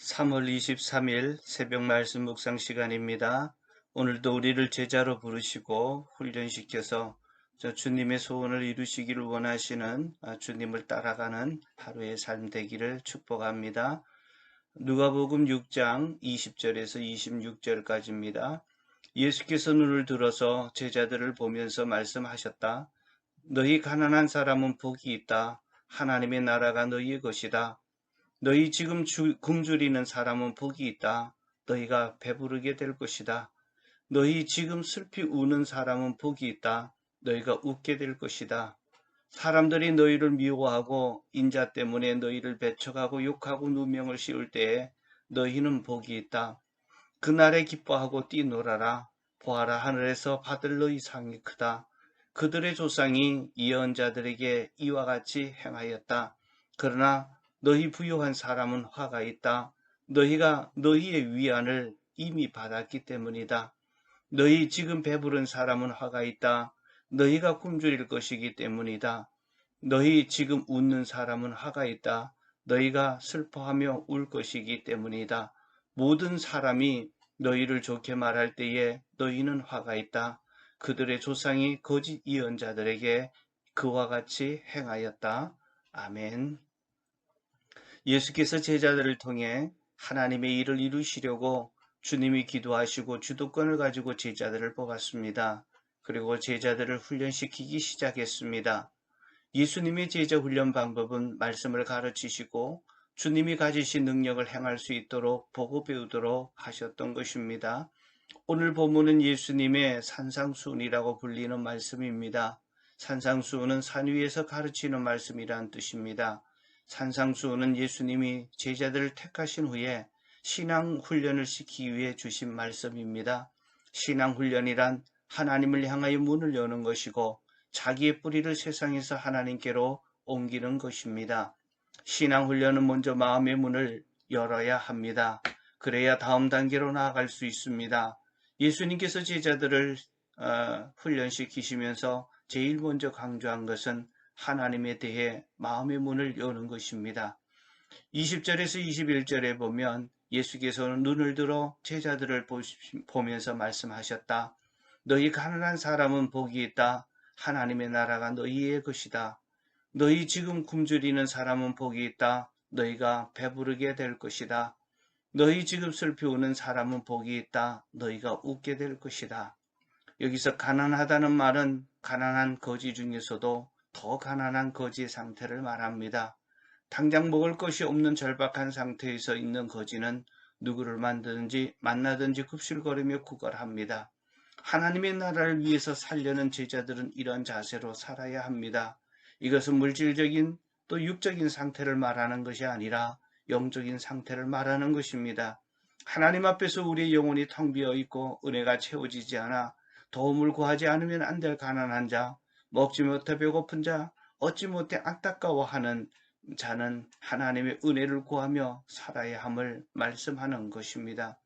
3월 23일 새벽 말씀 묵상 시간입니다. 오늘도 우리를 제자로 부르시고 훈련시켜서 저 주님의 소원을 이루시기를 원하시는 아, 주님을 따라가는 하루의 삶 되기를 축복합니다. 누가복음 6장 20절에서 26절까지입니다. 예수께서 눈을 들어서 제자들을 보면서 말씀하셨다. 너희 가난한 사람은 복이 있다. 하나님의 나라가 너희의 것이다. 너희 지금 주, 굶주리는 사람은 복이 있다. 너희가 배부르게 될 것이다. 너희 지금 슬피 우는 사람은 복이 있다. 너희가 웃게 될 것이다. 사람들이 너희를 미워하고 인자 때문에 너희를 배척하고 욕하고 누명을 씌울 때에 너희는 복이 있다. 그날에 기뻐하고 뛰놀아라. 보아라 하늘에서 받을 너희 상이 크다. 그들의 조상이 예언자들에게 이와 같이 행하였다. 그러나 너희 부유한 사람은 화가 있다. 너희가 너희의 위안을 이미 받았기 때문이다. 너희 지금 배부른 사람은 화가 있다. 너희가 굶주릴 것이기 때문이다. 너희 지금 웃는 사람은 화가 있다. 너희가 슬퍼하며 울 것이기 때문이다. 모든 사람이 너희를 좋게 말할 때에 너희는 화가 있다. 그들의 조상이 거짓 예언자들에게 그와 같이 행하였다. 아멘. 예수께서 제자들을 통해 하나님의 일을 이루시려고 주님이 기도하시고 주도권을 가지고 제자들을 뽑았습니다. 그리고 제자들을 훈련시키기 시작했습니다. 예수님의 제자 훈련 방법은 말씀을 가르치시고 주님이 가지신 능력을 행할 수 있도록 보고 배우도록 하셨던 것입니다. 오늘 본문은 예수님의 산상수훈이라고 불리는 말씀입니다. 산상수훈은 산 위에서 가르치는 말씀이란 뜻입니다. 산상수훈은 예수님이 제자들을 택하신 후에 신앙 훈련을 시키기 위해 주신 말씀입니다. 신앙 훈련이란 하나님을 향하여 문을 여는 것이고 자기의 뿌리를 세상에서 하나님께로 옮기는 것입니다. 신앙 훈련은 먼저 마음의 문을 열어야 합니다. 그래야 다음 단계로 나아갈 수 있습니다. 예수님께서 제자들을 어, 훈련시키시면서 제일 먼저 강조한 것은 하나님에 대해 마음의 문을 여는 것입니다. 20절에서 21절에 보면 예수께서는 눈을 들어 제자들을 보면서 말씀하셨다. 너희 가난한 사람은 복이 있다. 하나님의 나라가 너희의 것이다. 너희 지금 굶주리는 사람은 복이 있다. 너희가 배부르게 될 것이다. 너희 지금 슬피 우는 사람은 복이 있다. 너희가 웃게 될 것이다. 여기서 가난하다는 말은 가난한 거지 중에서도 더 가난한 거지 상태를 말합니다. 당장 먹을 것이 없는 절박한 상태에서 있는 거지는 누구를 만드든지 만나든지 급실거리며 구걸합니다. 하나님의 나라를 위해서 살려는 제자들은 이런 자세로 살아야 합니다. 이것은 물질적인 또 육적인 상태를 말하는 것이 아니라 영적인 상태를 말하는 것입니다. 하나님 앞에서 우리의 영혼이 텅 비어 있고 은혜가 채워지지 않아 도움을 구하지 않으면 안 될 가난한 자, 먹지 못해 배고픈 자, 얻지 못해 안타까워하는 자는 하나님의 은혜를 구하며 살아야 함을 말씀하는 것입니다.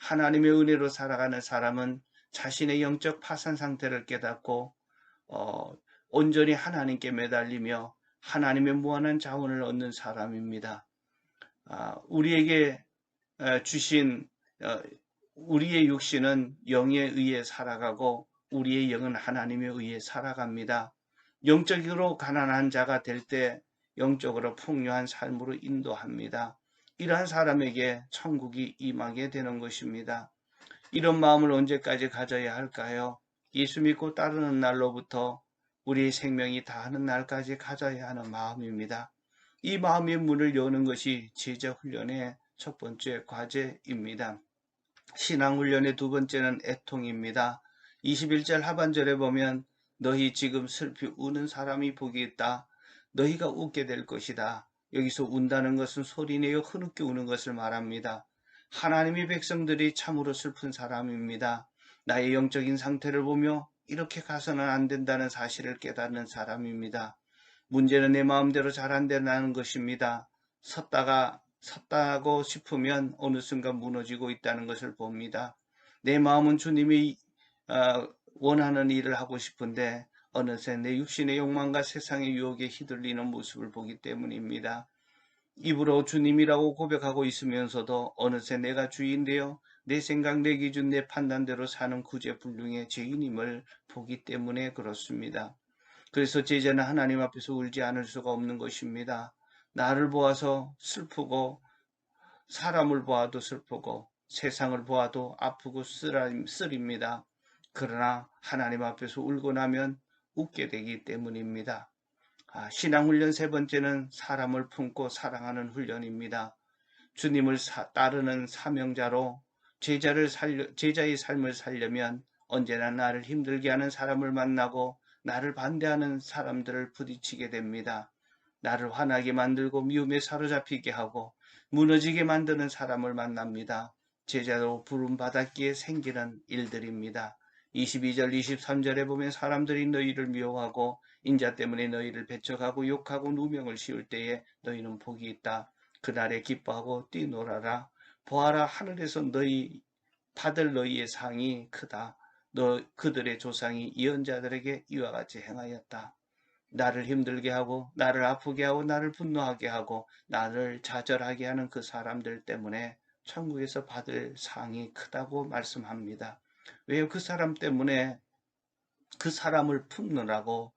하나님의 은혜로 살아가는 사람은 자신의 영적 파산 상태를 깨닫고 어, 온전히 하나님께 매달리며 하나님의 무한한 자원을 얻는 사람입니다. 아, 우리에게 주신 어, 우리의 육신은 영에 의해 살아가고 우리의 영은 하나님에 의해 살아갑니다. 영적으로 가난한 자가 될 때 영적으로 풍요한 삶으로 인도합니다. 이러한 사람에게 천국이 임하게 되는 것입니다. 이런 마음을 언제까지 가져야 할까요? 예수 믿고 따르는 날로부터 우리의 생명이 다하는 날까지 가져야 하는 마음입니다. 이 마음의 문을 여는 것이 제자 훈련의 첫 번째 과제입니다. 신앙 훈련의 두 번째는 애통입니다. 21절 하반절에 보면 너희 지금 슬피 우는 사람이 복이 있다. 너희가 웃게 될 것이다. 여기서 운다는 것은 소리내어 흐느껴 우는 것을 말합니다. 하나님의 백성들이 참으로 슬픈 사람입니다. 나의 영적인 상태를 보며 이렇게 가서는 안 된다는 사실을 깨닫는 사람입니다. 문제는 내 마음대로 잘 안 된다는 것입니다. 섰다가 섰다고 싶으면 어느 순간 무너지고 있다는 것을 봅니다. 내 마음은 주님이 어, 원하는 일을 하고 싶은데 어느새 내 육신의 욕망과 세상의 유혹에 휘둘리는 모습을 보기 때문입니다. 입으로 주님이라고 고백하고 있으면서도 어느새 내가 주인되어 내 생각, 내 기준, 내 판단대로 사는 구제불능의 죄인임을 보기 때문에 그렇습니다. 그래서 제자는 하나님 앞에서 울지 않을 수가 없는 것입니다. 나를 보아서 슬프고 사람을 보아도 슬프고 세상을 보아도 아프고 쓰라- 쓰립니다. 그러나 하나님 앞에서 울고 나면 웃게 되기 때문입니다. 아, 신앙훈련 세 번째는 사람을 품고 사랑하는 훈련입니다. 주님을 사- 따르는 사명자로 제자를 살려, 제자의 삶을 살려면 언제나 나를 힘들게 하는 사람을 만나고 나를 반대하는 사람들을 부딪히게 됩니다. 나를 화나게 만들고 미움에 사로잡히게 하고 무너지게 만드는 사람을 만납니다. 제자로 부름받았기에 생기는 일들입니다. 22절, 23절에 보면 사람들이 너희를 미워하고 인자 때문에 너희를 배척하고 욕하고 누명을 씌울 때에 너희는 복이 있다. 그날에 기뻐하고 뛰놀아라. 보아라 하늘에서 너희 받을 너희의 상이 크다. 너 그들의 조상이 예언자들에게 이와 같이 행하였다. 나를 힘들게 하고 나를 아프게 하고 나를 분노하게 하고 나를 좌절하게 하는 그 사람들 때문에 천국에서 받을 상이 크다고 말씀합니다. 왜요? 그 사람 때문에 그 사람을 품느라고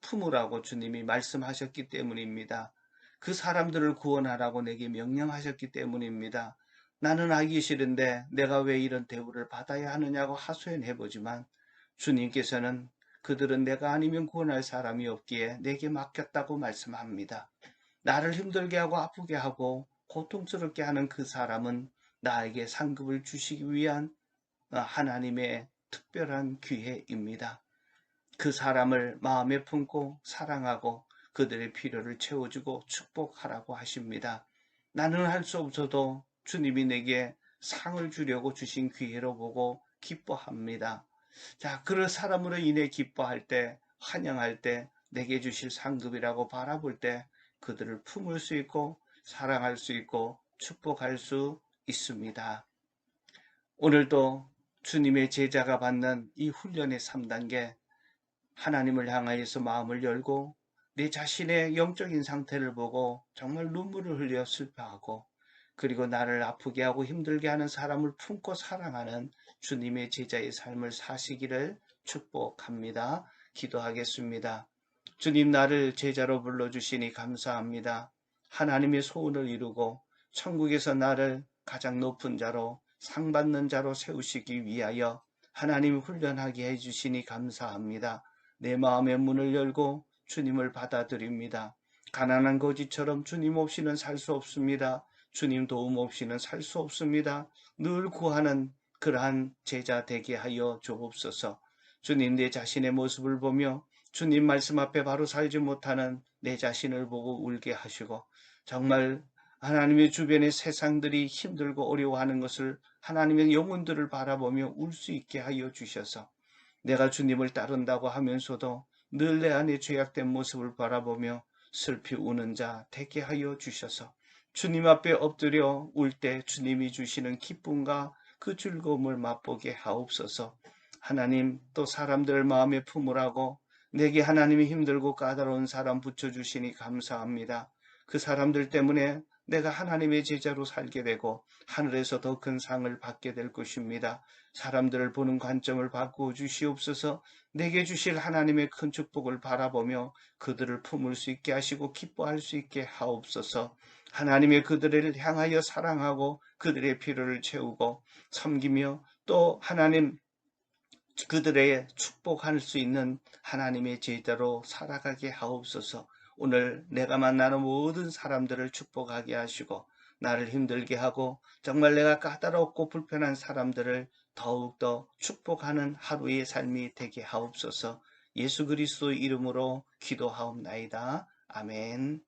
품으라고 주님이 말씀하셨기 때문입니다. 그 사람들을 구원하라고 내게 명령하셨기 때문입니다. 나는 하기 싫은데 내가 왜 이런 대우를 받아야 하느냐고 하소연해 보지만 주님께서는 그들은 내가 아니면 구원할 사람이 없기에 내게 맡겼다고 말씀합니다. 나를 힘들게 하고 아프게 하고 고통스럽게 하는 그 사람은 나에게 상급을 주시기 위한 어, 하나님의 특별한 기회입니다. 그 사람을 마음에 품고 사랑하고 그들의 필요를 채워주고 축복하라고 하십니다. 나는 할 수 없어도 주님이 내게 상을 주려고 주신 기회로 보고 기뻐합니다. 자, 그런 사람으로 인해 기뻐할 때, 환영할 때, 내게 주실 상급이라고 바라볼 때 그들을 품을 수 있고 사랑할 수 있고 축복할 수 있습니다. 오늘도 주님의 제자가 받는 이 훈련의 3단계 하나님을 향하여서 마음을 열고 내 자신의 영적인 상태를 보고 정말 눈물을 흘려 슬퍼하고 그리고 나를 아프게 하고 힘들게 하는 사람을 품고 사랑하는 주님의 제자의 삶을 사시기를 축복합니다. 기도하겠습니다. 주님 나를 제자로 불러주시니 감사합니다. 하나님의 소원을 이루고 천국에서 나를 가장 높은 자로 상 받는 자로 세우시기 위하여 하나님 훈련하게 해주시니 감사합니다. 내 마음의 문을 열고 주님을 받아들입니다. 가난한 거지처럼 주님 없이는 살 수 없습니다. 주님 도움 없이는 살 수 없습니다. 늘 구하는 그러한 제자 되게 하여 주옵소서. 주님 내 자신의 모습을 보며 주님 말씀 앞에 바로 살지 못하는 내 자신을 보고 울게 하시고 정말 하나님의 주변의 세상들이 힘들고 어려워하는 것을 하나님의 영혼들을 바라보며 울 수 있게 하여 주셔서 내가 주님을 따른다고 하면서도 늘 내 안에 죄악된 모습을 바라보며 슬피 우는 자 되게 하여 주셔서 주님 앞에 엎드려 울 때 주님이 주시는 기쁨과 그 즐거움을 맛보게 하옵소서. 하나님 또 사람들 마음에 품으라고 내게 하나님이 힘들고 까다로운 사람 붙여주시니 감사합니다. 그 사람들 때문에 내가 하나님의 제자로 살게 되고 하늘에서 더 큰 상을 받게 될 것입니다. 사람들을 보는 관점을 바꾸어 주시옵소서 내게 주실 하나님의 큰 축복을 바라보며 그들을 품을 수 있게 하시고 기뻐할 수 있게 하옵소서 하나님의 그들을 향하여 사랑하고 그들의 필요를 채우고 섬기며 또 하나님 그들의 축복할 수 있는 하나님의 제자로 살아가게 하옵소서. 오늘 내가 만나는 모든 사람들을 축복하게 하시고 나를 힘들게 하고 정말 내가 까다롭고 불편한 사람들을 더욱더 축복하는 하루의 삶이 되게 하옵소서. 예수 그리스도 이름으로 기도하옵나이다. 아멘.